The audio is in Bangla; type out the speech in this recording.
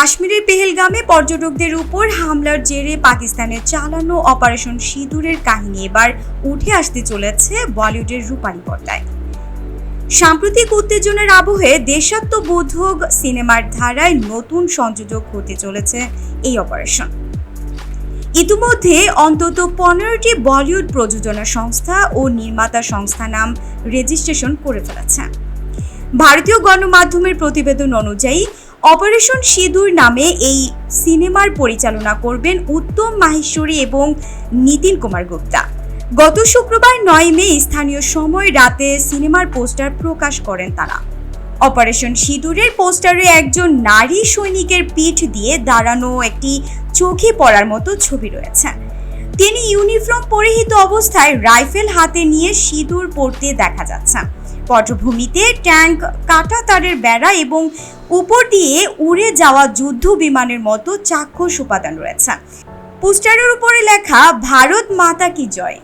কাশ্মীরের পেহেলগামে পর্যটকদের উপর হামলার জেরে পাকিস্তানের চালানো অপারেশন সিঁদুরের কাহিনী এবার উঠে আসতে চলেছে বলিউডের রূপালী পর্দায়। সাম্প্রতিক উত্তেজনার আবহে দেশাত্মবোধক সিনেমার ধারায় নতুন সংযোজক হতে চলেছে এই অপারেশন। ইতিমধ্যে অন্তত পনেরোটি বলিউড প্রযোজনা সংস্থা ও নির্মাতা সংস্থা নাম রেজিস্ট্রেশন করে ফেলেছে। ভারতীয় গণমাধ্যমের প্রতিবেদন অনুযায়ী অপারেশন সিঁদুর নামে এই সিনেমার পরিচালনা করবেন উত্তম মাহেশ্বরী এবং নিতিন কুমার গুপ্তা। গত শুক্রবার নয় মে স্থানীয় সময় রাতে সিনেমার পোস্টার প্রকাশ করেন তারা। অপারেশন সিঁদুরের পোস্টারে একজন নারী সৈনিকের পিঠ দিয়ে দাঁড়ানো একটি চোখে পড়ার মতো ছবি রয়েছে। তিনি ইউনিফর্ম পরিহিত অবস্থায় রাইফেল হাতে নিয়ে সিঁদুর পড়তে দেখা যাচ্ছে। পটভূমিতে ট্যাঙ্ক, কাটা তারের বেড়া এবং উপর দিয়ে উড়ে যাওয়া যুদ্ধ বিমানের মতো চাক্ষুষ উপাদান রয়েছে। পোস্টারের উপরে লেখা, ভারত মাতা কি জয়?